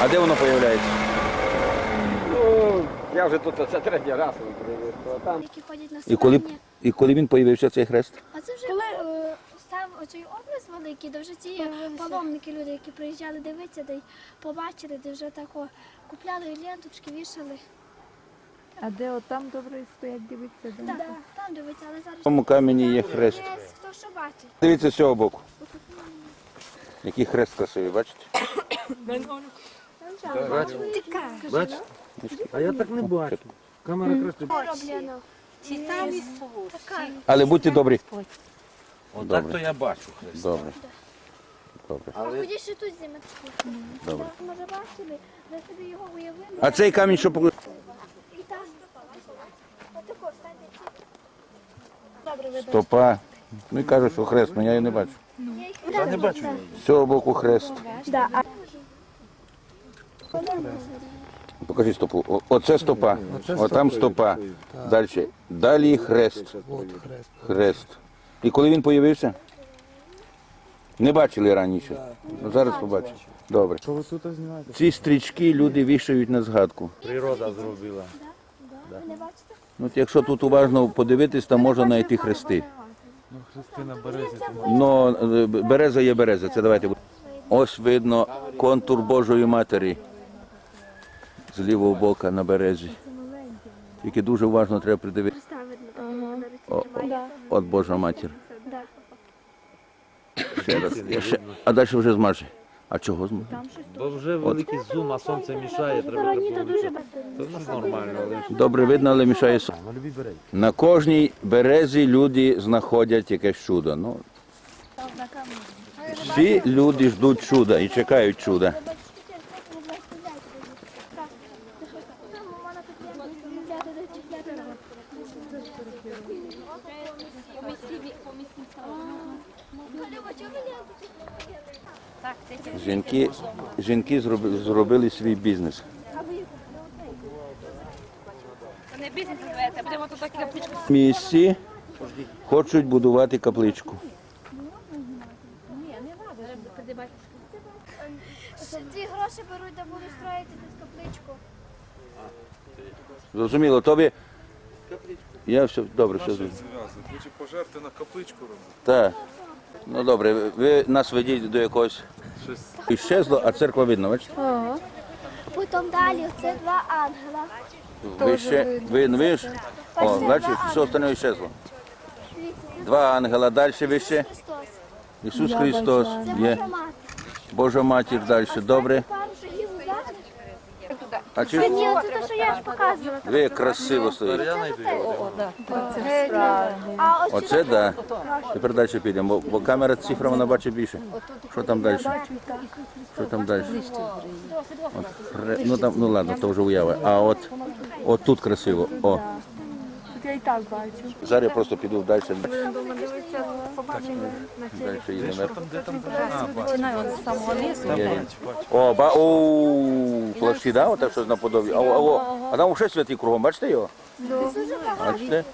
А де воно з'являється? Ну, я вже тут це третій раз привіз, то там. які ходять на І коли, і коли він з'явився цей хрест? А це вже е, став оцей образ великий, де вже ці паломники, люди, які приїжджали дивитися, де й побачили, де вже тако купляли ленточки, вішали. А де от там добре стоять, дивиться, да? Так, там дивиться, але зараз В цьому камені є хрест. є хто що бачить. Дивіться з цього боку. Який хрест красивий, бачите? А я так не бачу. Камера краще. Самі Але будьте добрі. Отак то я бачу хрест. Добре. Добре. А ходіть ще тут знімати. Добре. Може бачили, ви собі його уявили. А цей камінь, що ви стопа. Ну і кажуть, що хрест, ну я його не бачу. Я не бачу. З цього боку хрест. Покажи стопу. Оце стопа. Отам стопа. Далі. Далі хрест. Хрест. І коли він з'явився? Не бачили раніше. Ну, зараз побачимо. Добре. Що ви тут знімаєте? Ці стрічки люди вішають на згадку. Природа зробила. не бачите? Ну, якщо тут уважно подивитись, там можна знайти хрести. Ну, Христина Березі. Ну, е, береза є береза, це давайте. Ось видно контур Божої Матері з лівого боку на березі. Тільки дуже уважно треба придивитися. О, от Божа матір. Да. Ще раз. Я ще... А далі вже змаже. А чого змаже? Бо вже великий зум, а сонце мішає, треба дуже Це ну, нормально, але ж Добре видно, але мішає сон. на любій березі. На кожній березі люди знаходять якесь чудо. Ну, всі люди ждуть чуда і чекають чуда. Жінки, жінки зробили, зробили свій бізнес. Це не бізнес називається, будемо тут такі капличку. В хочуть будувати капличку. Ці гроші беруть, де будуть строїти тут капличку. Зрозуміло, тобі. Я все добре, все зрозумів. Хоче пожерти на капличку робити. Так. Ну добре, ви- ви нас ведіть до якогось. Іщезло, а церква видно, бачите? Потім далі це два ангела. Вище, видно, ж? О, бачиш, все остальне іщезло. Два ангела, далі вище. Христос. Ісус Христос Це є. Божа матір далі. Добре. А чи Ні, це те, що я ж показувала. ви красиво стоїте? А ось Оце так. Да. Тепер далі підемо, бо, бо камера цифра вона бачить більше. Що там далі? Що там далі? От, ну там, ну ладно, то вже уява. А от, от тут красиво. О. Я і так бачу. Зараз я просто піду далі. Далі їдемо. Починаю з самого лісу. О, ба, о, плащі, да? Отак щось наподобі. А, а там ще святі кругом, бачите його? Бачите?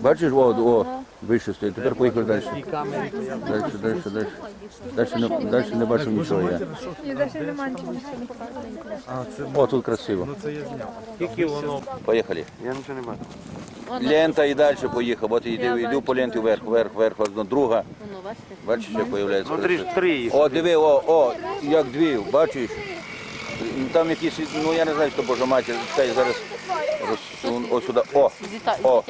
Бачиш, о, о, вище стоїть. Тепер поїхали далі. Далі, далі, далі. Далі не, далі не бачив нічого я. О, тут красиво. ну. Тільки воно. Поїхали. Я нічого не бачу. Лента і далі поїхав. От йду, йду по ленті вверх, вверх, вверх, одна, друга. Бачиш, як появляється. Ну. О, диви, о, о, як дві, бачиш? Там якісь, ну я не знаю, що Божа матір, цей зараз розсун, о сюди, о, о,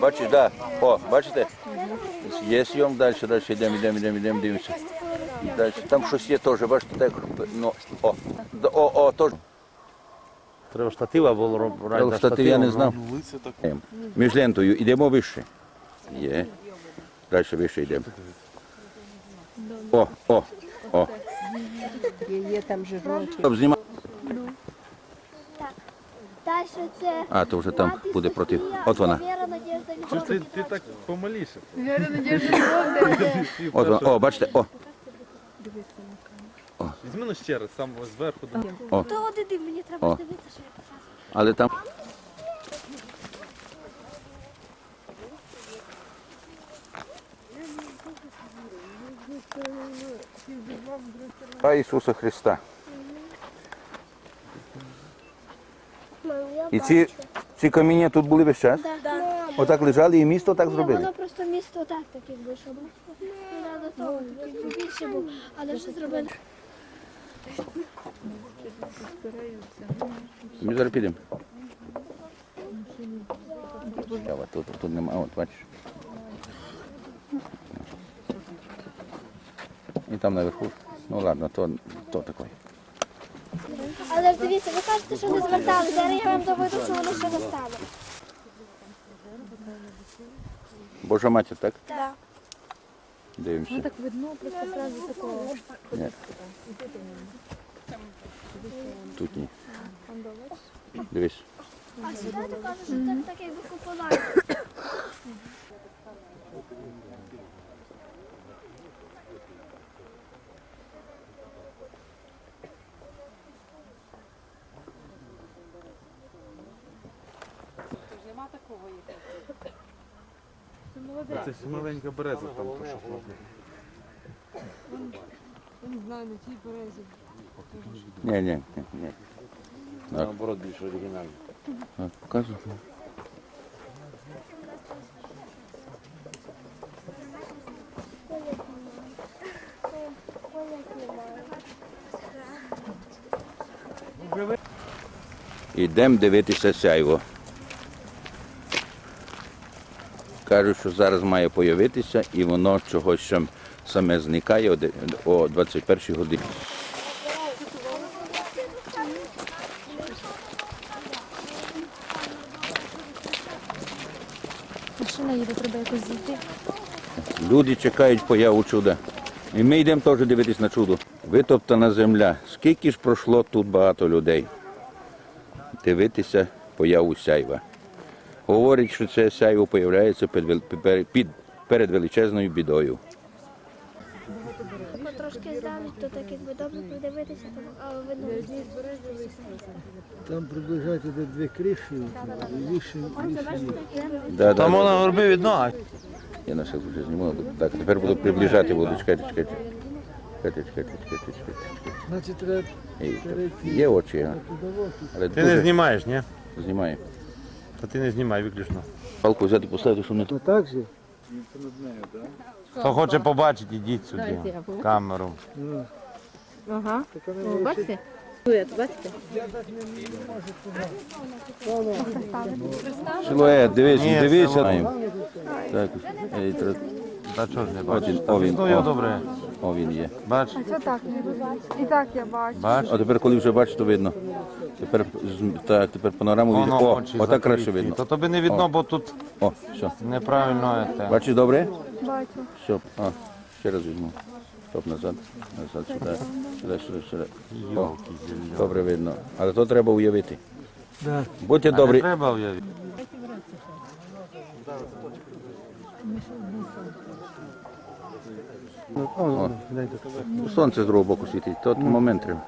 бачиш, да, о, бачите? Є сйом, далі, далі, йдемо, йдемо, йдемо, йдемо, дивимося. Далі, там щось є теж, бачите, так, ну, о, о, о, теж. Треба штатива було робити. Штатив я не знав. Ну, лиця так. Між лентою йдемо вище. Є. Далі вище йдемо. О, о, о. Є там жирочки. Стоп, знімай. Далі це А, то вже там мати буде проти. Софія, От вона. Віра, Надежда, Чи Любов, ти, ти так помаліше? Віра, надіжда, любов, де? От вона. О, бачите, о, Візьми ну ще раз, сам зверху. до- То от іди, мені треба О. дивитися, що я показую. але там. Стовпа Ісуса Христа. Мам, я І ці, ці каміння тут були весь час? Да. Отак лежали і місто так Ні, зробили. воно просто місто так так якби, щоб не до того, такий побільше був, але вже зробили. Ми зараз підемо. Тут, тут нема, от бачиш. І там наверху. Ну ладно, то, то таке. Але ж дивіться, ви кажете, що не звертали. Зараз я вам доведу, що вони ще не. Божа матір, так? Так. Дивимося. Ну так видно, просто одразу такого. Ні. Тут ні. Дивись. А сюди ти кажеш, що це так якби Це ж маленька береза там пошукала. Не знаю, на тій березі. Ні, ні, ні, ні. Наоборот, більш оригінально. Так, показуй. Йдемо дивитися сяйво. Кажуть, що зараз має появитися і воно чогось саме зникає о де- о 21 годині. Машина їде, треба якось зійти. Люди чекають появу чуда. І ми йдемо теж дивитись на чудо. Витоптана земля. Скільки ж пройшло тут багато людей? Дивитися появу сяйва. Говорять, що це сяйво появляється під, перед величезною бідою. Трошки здалека, то так якби добре подивитися, то видно. Там приближайте до дві криші, да, Там вона горби видно. Я на все вже зніму. Так, тепер буду приближати, буду чекати, чекати. Чекати, чекати, чекати, чекати. значить треба є очі, а? але Ти не знімаєш, ні? знімаю. Та ти не знімай виключно. Палку взяти поставити, щоб не то так же. Хто хоче побачити, ідіть сюди. в Камеру. Ага. О, бачите? Силует, дивись, Ні, дивися. силует. Так, тр- Та чого ж не бачиш? він, о він, Ну його о, добре. О він є. Бач, Це так не бачу. І так я бачу. бач. А тепер, коли вже бачиш, то видно. Тепер, з- так, тепер панораму видно. Воно О, очі отак краще закриті. видно. То тобі не видно, бо тут О, все. неправильно. Це. Бачиш добре? Бачу. Все. О, ще раз візьму. Стоп назад. Назад, сюди. Сюди, сюди, сюди. О, добре видно. Але то треба уявити. Будьте А не добрі. треба уявити. О, сонце з другого боку світить. Тот момент треба.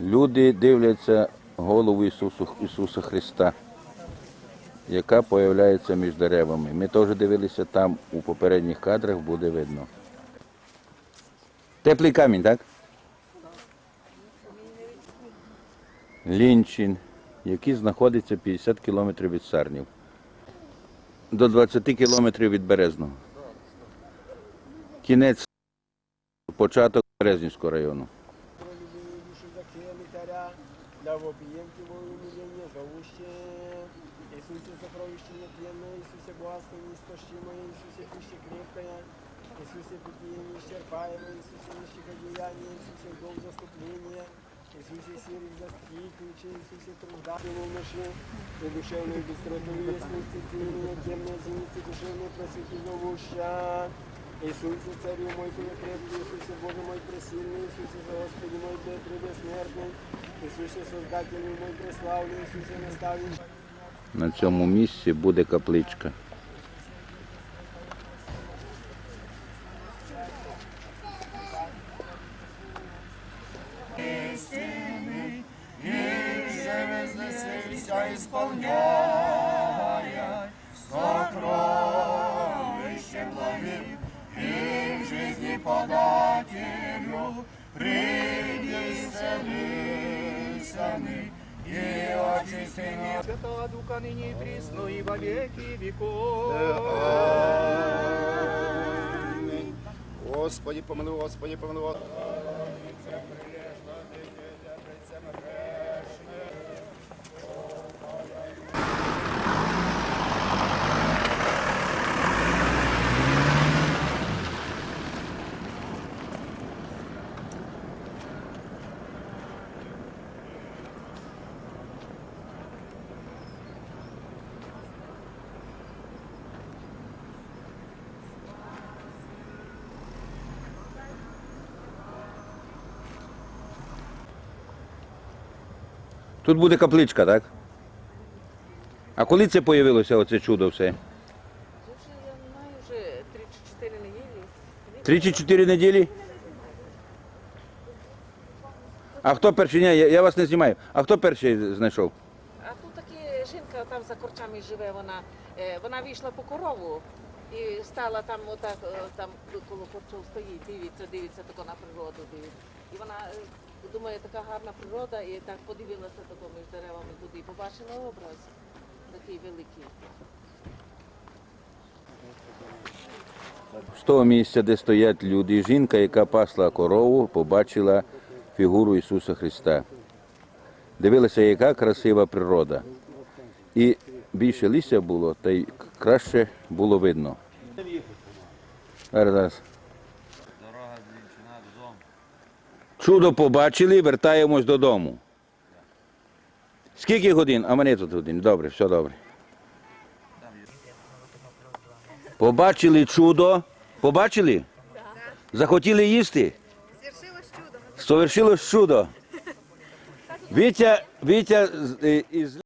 Люди дивляться голову Ісусу, Ісуса Христа, яка появляється між деревами. Ми теж дивилися там у попередніх кадрах, буде видно. Теплий камінь, так? Лінчин, який знаходиться 50 кілометрів від Сарнів до 20 кілометрів від Березного. Кінець, початок Березнівського району. Ісусе сокровище нетленно, Ісусе благослови неистощимо, Ісусе пища крепкая, Ісусе питье неисчерпаемое, Ісусе нищеходеяние, Ісусе дом заступления, Ісусе сирых застигнучи, Ісусе тружда волноши, и душевную быстроту ясности, целение темной зеницы, душевной просвети зовуща. Иисусе, Царю мой крепкий, Иисусе, Боже мой пресильный, Иисусе, Господи мой бессмертный, Иисусе, Создатель мой преславный, Иисусе, наставник На цьому місці буде капличка. истины, их же вознесися а исполняя сокровище благим и жизни подателю, приди ныне и очистыми. Святого Духа ныне и присно, и во веки веков. Аминь. Господи, помилуй, Господи, помилуй. Тут буде капличка, так? А коли це появилося, оце чудо все? Вже я не знаю, вже 3 чи 4 неділі. Три чи чотири неділі? А хто перший? Ні, я, я вас не знімаю. А хто перший знайшов? А тут таки жінка там за корчами живе, вона, е, вона вийшла по корову і стала там, отак, е, там коло корчов стоїть, дивиться, дивиться тако на природу. Дивиться. І вона е, думає, така гарна природа, і так подивилася тако між деревами туди, і побачила образ такий великий. З того місця, де стоять люди, жінка, яка пасла корову, побачила фігуру Ісуса Христа. Дивилася, яка красива природа. І більше листя було, та й краще було видно. Зараз, зараз. Чудо побачили, вертаємось додому. Скільки годин? А мене тут годин. Добре, все добре. Побачили чудо. Побачили? Захотіли їсти? Совершилось чудо. Вітя, Вітя е, із